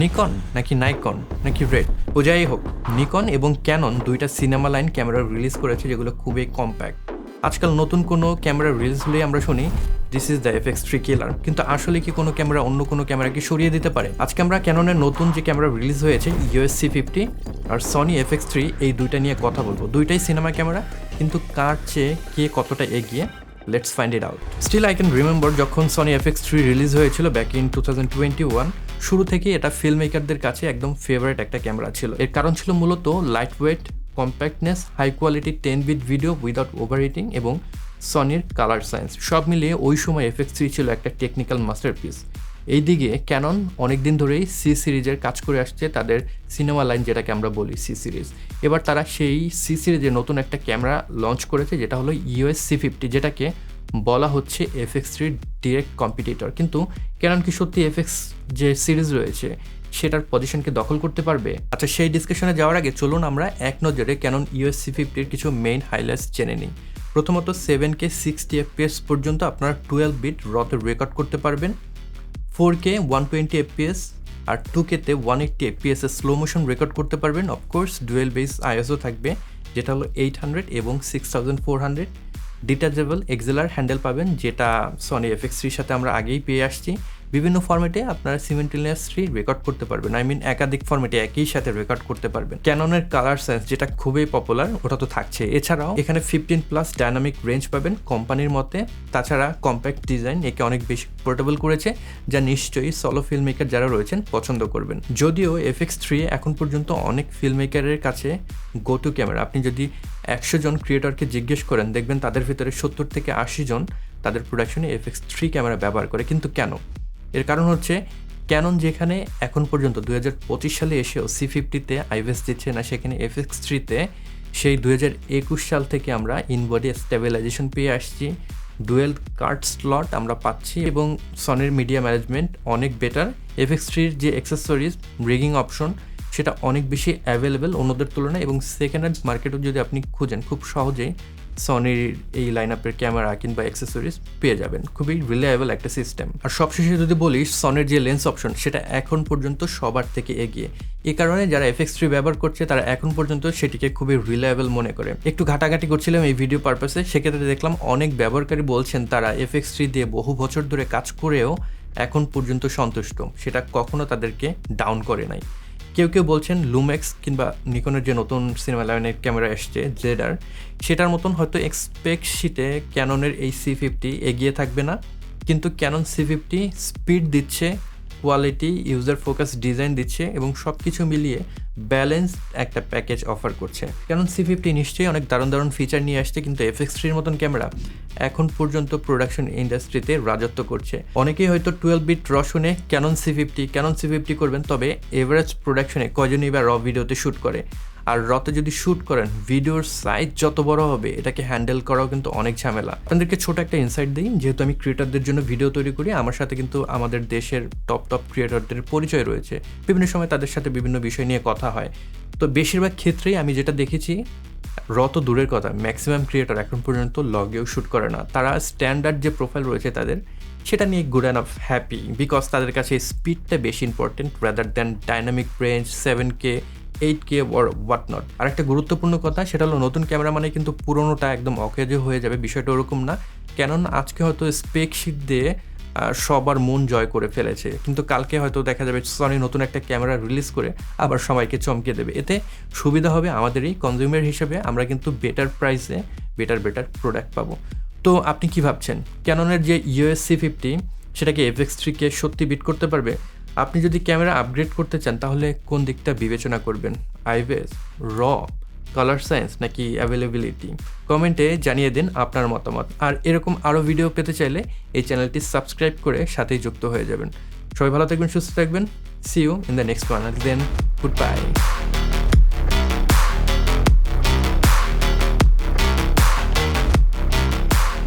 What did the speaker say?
Nikon নাকি Nikon নাকি red? ও যাই হোক, নিকন এবং ক্যানন দুইটা সিনেমা লাইন ক্যামেরা রিলিজ করেছে যেগুলো খুবই কম্প্যাক্ট। আজকাল নতুন কোনো ক্যামেরা রিলিজ হলেই আমরা শুনি this is the FX three killer কিন্তু আসলে কি কোনো ক্যামেরা, অন্য কোনো ক্যামেরাকে সরিয়ে দিতে পারে? আজকে আমরা ক্যাননের নতুন যে ক্যামেরা রিলিজ হয়েছে ইউএসসি ফিফটি আর সনি এফএক্স থ্রি এই দুইটা নিয়ে কথা বলব। দুইটাই সিনেমা ক্যামেরা, কিন্তু কার চেয়ে কে কতটা এগিয়ে? Let's find it out still I can remember যখন সনি এফএক্স থ্রি রিলিজ হয়েছিল back in two thousand twenty one শুরু থেকে এটা ফিল্ম মেকারদের কাছে একদম ফেভারিট একটা ক্যামেরা ছিল। এর কারণ ছিল মূলত light weight compactness high quality ten bit video without over heating এবং সনির কালার সায়েন্স সব মিলিয়ে ওই সময় এফএক্স থ্রি ছিল একটা টেকনিক্যাল মাস্টার মাস্টারপিস এইদিকে ক্যানন অনেকদিন ধরেই সি সিরিজের কাজ করে আসছে তাদের সিনেমা লাইন যেটাকে আমরা বলি সি সিরিজ। এবার তারা সেই সি সিরিজে নতুন একটা ক্যামেরা লঞ্চ করেছে যেটা হলো ইউএস সি ফিফটি যেটাকে বলা হচ্ছে এফএক্স থ্রির ডিরেক্ট কম্পিটিটর কিন্তু ক্যানন কি সত্যি এফএক্স যে সিরিজ রয়েছে, সেটার পজিশনকে দখল করতে পারবে? আচ্ছা সেই ডিসকাশনে যাওয়ার আগে চলুন আমরা এক নজরে ক্যানন ইউএস সি ফিফটির কিছু মেইন হাইলাইটস জেনে নিই। প্রথমত সেভেন কে সিক্সটি এফপিএস পর্যন্ত আপনারা টুয়েলভ বিট রতে রেকর্ড করতে পারবেন। Four K one twenty FPS আর টু কেতে ওয়ান এইট্টি এফপিএস এর স্লো মোশন রেকর্ড করতে পারবেন। Of course dual base ISO থাকবে, যেটা হলো এইট হান্ড্রেড এবং six thousand four hundred detachable XLR handle পাবেন, যেটা সনি এফএক্স থ্রির সাথে আমরা আগেই পেয়ে আসছি। বিভিন্ন ফর্মেটে আপনারা থ্রি রেকর্ড করতে পারবেন। আই মিন একাধিক ফর্মেটে একই সাথে রেকর্ড করতে পারবেন। ক্যাননের কালার সেন্স যেটা খুবই পপুলার ওটা তো থাকছে এছাড়াও, এখানে ফিফটিন প্লাস ডায়নামিক রেঞ্জ পাবেন কোম্পানির মতে। তাছাড়া কম্প্যাক্ট ডিজাইন একে অনেক বেশি পোর্টেবল করেছে, যা নিশ্চয়ই সলো ফিল্ম মেকার যারা রয়েছেন পছন্দ করবেন। যদিও এফএক্স থ্রি এখন পর্যন্ত অনেক ফিল্ম মেকারের কাছে গো টু ক্যামেরা আপনি যদি একশো জন ক্রিয়েটরকে জিজ্ঞেস করেন, দেখবেন তাদের ভিতরে সত্তর থেকে আশি জন তাদের প্রোডাকশনে এফএক্স থ্রি ক্যামেরা ব্যবহার করে। কিন্তু কেন? এর কারণ হচ্ছে ক্যানন যেখানে এখন পর্যন্ত দুই হাজার পঁচিশ সালে এসেও সি ফিফটিতে আইভেস দিচ্ছে না, সেখানে এফএক্স থ্রিতে সেই দু হাজার একুশ সাল থেকে আমরা ইনবডি স্টেবিলাইজেশন পেয়ে আসছি। ডুয়েল কার্ড স্লট আমরা পাচ্ছি এবং সনের মিডিয়া ম্যানেজমেন্ট অনেক বেটার এফএক্স থ্রির যে অ্যাক্সেসরিজ রিগিং অপশন সেটা অনেক বেশি অ্যাভেলেবেল অন্যদের তুলনায় এবং সেকেন্ড হ্যান্ড মার্কেটও যদি আপনি খুঁজেন, খুব সহজেই সনির এই লাইন আপের ক্যামেরা কিংবা অ্যাক্সেসরিজ পেয়ে যাবেন। খুবই রিলায়েবল একটা সিস্টেম আর সবশেষে যদি বলি সনের যে লেন্স অপশন সেটা এখন পর্যন্ত সবার থেকে এগিয়ে। এ কারণে যারা এফএক্স থ্রি ব্যবহার করছে, তারা এখন পর্যন্ত সেটিকে খুবই রিলায়েবল মনে করে। একটু ঘাটাঘাটি করছিলাম এই ভিডিও পারপাসে সেক্ষেত্রে দেখলাম অনেক ব্যবহারকারী বলছেন, তারা এফএক্স থ্রি দিয়ে বহু বছর ধরে কাজ করেও এখন পর্যন্ত সন্তুষ্ট। সেটা কখনো তাদেরকে ডাউন করে নাই। কেউ কেউ বলছেন লুমেক্স কিংবা নিকনের যে নতুন সিনেমা লাইনের ক্যামেরা এসছে জেডার সেটার মতন হয়তো এক্সপেক্ট শিটে ক্যাননের এই সি ফিফটি এগিয়ে থাকবে না। কিন্তু ক্যানন সি ফিফটি স্পিড দিচ্ছে কোয়ালিটি ইউজার ফোকাস ডিজাইন দিচ্ছে এবং সব কিছু মিলিয়ে ব্যালেন্সড একটা প্যাকেজ অফার করছে। কারণ সি ফিফটি নিশ্চয়ই অনেক দারুণ দারুণ ফিচার নিয়ে আসছে, কিন্তু এফ এক্স থ্রির মতন ক্যামেরা এখন পর্যন্ত প্রোডাকশন ইন্ডাস্ট্রিতে রাজত্ব করছে। অনেকেই হয়তো টুয়েলভ বিট র শুনে Canon C fifty Canon C fifty করবেন, তবে এভারেজ প্রোডাকশনে কজনই বা র ভিডিওতে শ্যুট করে? আর রতে যদি শ্যুট করেন ভিডিওর সাইজ যত বড় হবে, এটাকে হ্যান্ডেল করাও কিন্তু অনেক ঝামেলা। আপনাদেরকে ছোট একটা ইনসাইট দিই, যেহেতু আমি ক্রিয়েটারদের জন্য ভিডিও তৈরি করি, আমার সাথে কিন্তু আমাদের দেশের টপ টপ ক্রিয়েটারদের পরিচয় রয়েছে। বিভিন্ন সময় তাদের সাথে বিভিন্ন বিষয় নিয়ে কথা হয়। তো বেশিরভাগ ক্ষেত্রেই আমি যেটা দেখেছি র তো দূরের কথা ম্যাক্সিমাম ক্রিয়েটার এখন পর্যন্ত লগেও শ্যুট করে না। তারা স্ট্যান্ডার্ড যে প্রোফাইল রয়েছে তাদের, সেটা নিয়ে good and of happy because তাদের কাছে স্পিডটা বেশি important rather than dynamic range seven K eight K what not আর একটা গুরুত্বপূর্ণ কথা, সেটা হলো নতুন ক্যামেরা মানে কিন্তু পুরোনোটা একদম অকেজে হয়ে যাবে, বিষয়টা ওরকম না। কেননা আজকে হয়তো স্পেক শিট দিয়ে সবার মন জয় করে ফেলেছে। কিন্তু কালকে হয়তো দেখা যাবে সনি নতুন একটা ক্যামেরা রিলিজ করে আবার সবাইকে চমকে দেবে। এতে সুবিধা হবে আমাদেরই কনজিউমার হিসেবে, আমরা কিন্তু বেটার প্রাইসে বেটার বেটার প্রোডাক্ট পাবো। তো আপনি কি ভাবছেন? ক্যাননের যে ইউএসসি ফিফটি সেটাকে এফএক্স থ্রিকে সত্যি বিট করতে পারবে? আপনি যদি ক্যামেরা আপগ্রেড করতে চান, তাহলে কোন দিকটা বিবেচনা করবেন? আইভেস র কালার সায়েন্স নাকি অ্যাভেলেবিলিটি কমেন্টে জানিয়ে দিন আপনার মতামত। আর এরকম আরও ভিডিও পেতে চাইলে এই চ্যানেলটি সাবস্ক্রাইব করে সাথেই যুক্ত হয়ে যাবেন। সবাই ভালো থাকবেন, সুস্থ থাকবেন। See you in the next one then good bye